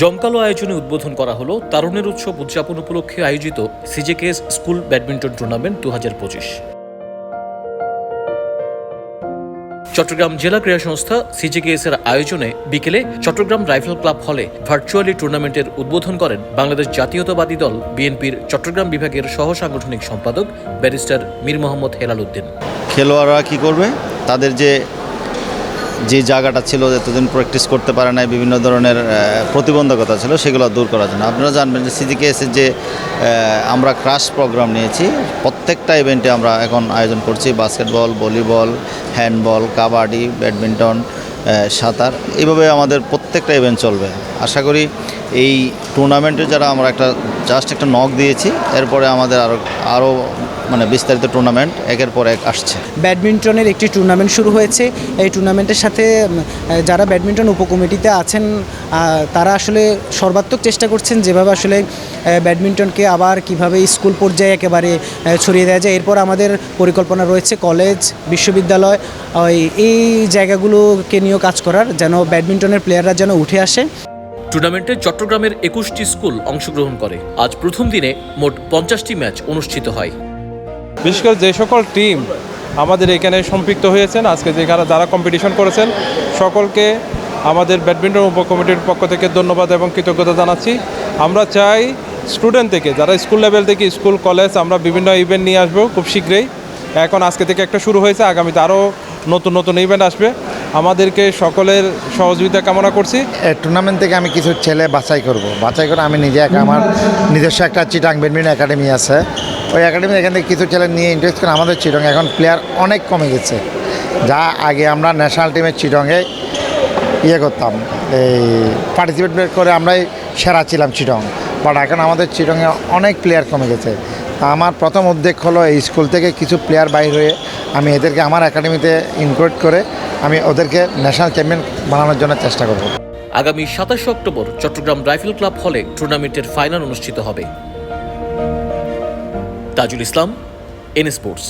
জমকালো আয়োজনে উদ্বোধন করা হলো তারুণের উৎসব উদযাপন উপলক্ষে আয়োজিত সিজেকেএস স্কুল ব্যাডমিন্টন টুর্নামেন্ট দু হাজার পঁচিশ। চট্টগ্রাম জেলা ক্রীড়া সংস্থা সিজিকেএস এর আয়োজনে বিকেলে চট্টগ্রাম রাইফেল ক্লাব হলে ভার্চুয়ালি টুর্নামেন্টের উদ্বোধন করেন বাংলাদেশ জাতীয়তাবাদী দল বিএনপির চট্টগ্রাম বিভাগের সহ সাংগঠনিক সম্পাদক ব্যারিস্টার মীর মোহাম্মদ হেলাল উদ্দিন। খেলোয়াড়রা কি করবে? তাদের যে যে জায়গাটা ছিল এতদিন প্র্যাকটিস করতে পারে নাই, বিভিন্ন ধরনের প্রতিবন্ধকতা ছিল, সেগুলো দূর করার জন্য। আপনারা জানবেন যে সিজিকেএসের যে আমরা ক্রাশ প্রোগ্রাম নিয়েছি, প্রত্যেকটা ইভেন্টে আমরা এখন আয়োজন করছি basketball volleyball handball kabaddi badminton সাঁতার, এইভাবে আমাদের প্রত্যেকটা ইভেন্ট চলবে। আশা করি এই টুর্নামেন্টে যারা আমরা একটা জাস্ট একটা নক দিয়েছি, এরপরে আমাদের আরও আরও মানে বিস্তারিত টুর্নামেন্ট একের পর এক আসছে। ব্যাডমিন্টনের একটি টুর্নামেন্ট শুরু হয়েছে। এই টুর্নামেন্টের সাথে যারা ব্যাডমিন্টন উপকমিটিতে আছেন তারা আসলে সর্বাত্মক চেষ্টা করছেন যেভাবে আসলে ব্যাডমিন্টনকে আবার কীভাবে স্কুল পর্যায়ে একেবারে ছড়িয়ে দেওয়া যায়। এরপর আমাদের পরিকল্পনা রয়েছে কলেজ, বিশ্ববিদ্যালয় এই জায়গাগুলোকে নিয়েও কাজ করার, যেন ব্যাডমিন্টনের প্লেয়াররা যেন উঠে আসে। টুর্নামেন্টে চট্টগ্রামের একুশটি স্কুল অংশগ্রহণ করে। আজ প্রথম দিনে মোট পঞ্চাশটি ম্যাচ অনুষ্ঠিত হয়। বিশেষ করে যে সকল টিম আমাদের এখানে সম্পৃক্ত হয়েছেন, আজকে যেখানে যারা কম্পিটিশন করেছেন, সকলকে আমাদের ব্যাডমিন্টন উপকমিটির পক্ষ থেকে ধন্যবাদ এবং কৃতজ্ঞতা জানাচ্ছি। আমরা চাই স্টুডেন্ট থেকে, যারা স্কুল লেভেল থেকে স্কুল কলেজ আমরা বিভিন্ন ইভেন্ট নিয়ে আসব খুব শীঘ্রই। এখন আজকে থেকে একটা শুরু হয়েছে, আগামীতে আরও নতুন নতুন ইভেন্ট আসবে। আমাদেরকে সকলের সহযোগিতা কামনা করছি। টুর্নামেন্ট থেকে আমি কিছু ছেলে বাছাই করব। বাছাই করে আমি নিজে একা আমার নিজস্ব একটা চিটাং ব্যাডমিন্টন একাডেমি আছে। ওই একাডেমি এখান থেকে কিছু ছেলে নিয়ে ইন্টারেস্ট করে আমাদের চিটং এখন প্লেয়ার অনেক কমে গেছে। যা আগে আমরা ন্যাশনাল টিমের চিটংয়ে ইয়ে করতাম। এই পার্টিসিপেট করে আমরাই সেরা ছিলাম চিটং। বাট এখন আমাদের চিটংয়ে অনেক প্লেয়ার কমে গেছে। আমার প্রথম উদ্যোগ হলো এই স্কুল থেকে কিছু প্লেয়ার বাইর হয়ে আমি এদেরকে আমার একাডেমিতে ইনক্লুড করে আমি ওদেরকে ন্যাশনাল চ্যাম্পিয়ন বানানোর জন্য চেষ্টা করব। আগামী সাতাশে অক্টোবর চট্টগ্রাম রাইফেল ক্লাব হলে টুর্নামেন্টের ফাইনাল অনুষ্ঠিত হবে। Tajul Islam N sports